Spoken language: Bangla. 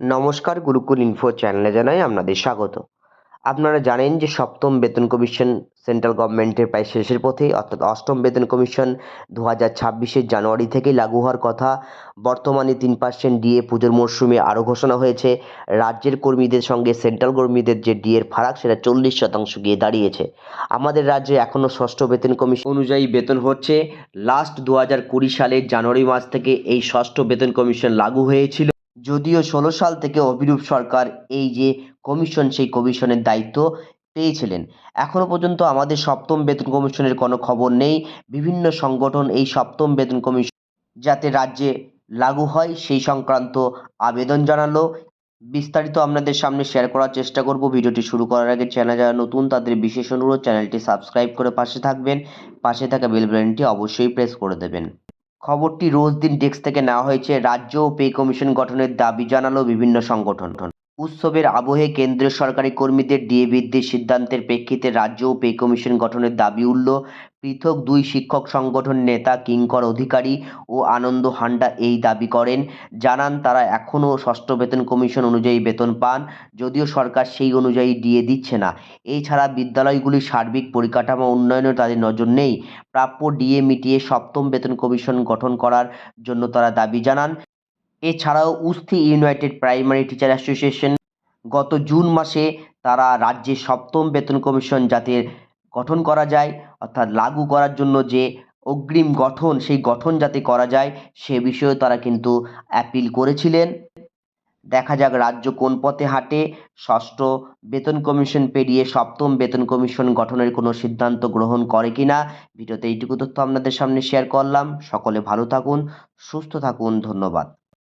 নমস্কার গুরুকুল ইনফো চ্যানেলে জানাই আপনাদের স্বাগত। আপনারা জানেন যে সপ্তম বেতন কমিশন সেন্ট্রাল গভর্নমেন্টের প্রায় শেষের পথে, অর্থাৎ অষ্টম বেতন কমিশন দু হাজার ছাব্বিশের জানুয়ারি থেকেই লাগু হওয়ার কথা বর্তমানে তিন পার্সেন্ট ডিএ পুজোর মরশুমে আরও ঘোষণা হয়েছে। রাজ্যের কর্মীদের সঙ্গে সেন্ট্রাল কর্মীদের যে ডিএর ফারাক, সেটা চল্লিশ শতাংশ গিয়ে দাঁড়িয়েছে। আমাদের রাজ্যে এখনও ষষ্ঠ বেতন কমিশন অনুযায়ী বেতন হচ্ছে। লাস্ট দু হাজার কুড়ি সালের জানুয়ারি মাস থেকে এই ষষ্ঠ বেতন কমিশন লাগু হয়েছিল। যদিও ষোলো সাল থেকে অভিরূপ সরকার এই যে কমিশন, সেই কমিশনের দায়িত্ব পেয়েছিলেন। এখনও পর্যন্ত আমাদের সপ্তম বেতন কমিশনের কোনো খবর নেই। বিভিন্ন সংগঠন এই সপ্তম বেতন কমিশন যাতে রাজ্যে লাগু হয়, সেই সংক্রান্ত আবেদন জানালো। বিস্তারিত আপনাদের সামনে শেয়ার করার চেষ্টা করব। ভিডিওটি শুরু করার আগে চ্যানেল যারা নতুন, তাদের বিশেষ অনুরোধ চ্যানেলটি সাবস্ক্রাইব করে পাশে থাকবেন। পাশে থাকা বেল অবশ্যই প্রেস করে দেবেন। খবরটি রোজ দিন ডেস্ক থেকে নেওয়া হয়েছে। রাজ্য ও পে কমিশন গঠনের দাবি জানালো বিভিন্ন সংগঠন। উৎসবের আবহে কেন্দ্রীয় সরকারি কর্মীদের ডিএ বৃদ্ধির সিদ্ধান্তের প্রেক্ষিতে রাজ্য ও পে কমিশন গঠনের দাবি উঠল, পৃথক দুই শিক্ষক সংগঠন নেতা কিঙ্কর অধিকারী ও আনন্দ হান্ডা এই দাবি করেন। জানান, তারা এখনও ষষ্ঠ বেতন কমিশন অনুযায়ী বেতন পান, যদিও সরকার সেই অনুযায়ী ডিএ দিচ্ছে না। এছাড়া বিদ্যালয়গুলির সার্বিক পরিকাঠামো উন্নয়নেও তাদের নজর নেই। প্রাপ্য ডিএ মিটিয়ে সপ্তম বেতন কমিশন গঠন করার জন্য তারা দাবি জানান। এছাড়াও উস্থি ইউনাইটেড প্রাইমারি টিচার অ্যাসোসিয়েশন গত জুন মাসে তারা রাজ্যে সপ্তম বেতন কমিশন যাতে গঠন করা যায়, অর্থাৎ লাগু করার জন্য যে অগ্রিম গঠন, সেই গঠন যাতে করা যায়, সে বিষয়েও তারা কিন্তু অ্যাপিল করেছিলেন। দেখা যাক রাজ্য কোন পথে হাঁটে। ষষ্ঠ বেতন কমিশন পেরিয়ে সপ্তম বেতন কমিশন গঠনের কোনো সিদ্ধান্ত গ্রহণ করে কিনা, ভিডিওতে এইটুকু তথ্য আপনাদের সামনে শেয়ার করলাম। সকলে ভালো থাকুন, সুস্থ থাকুন, ধন্যবাদ।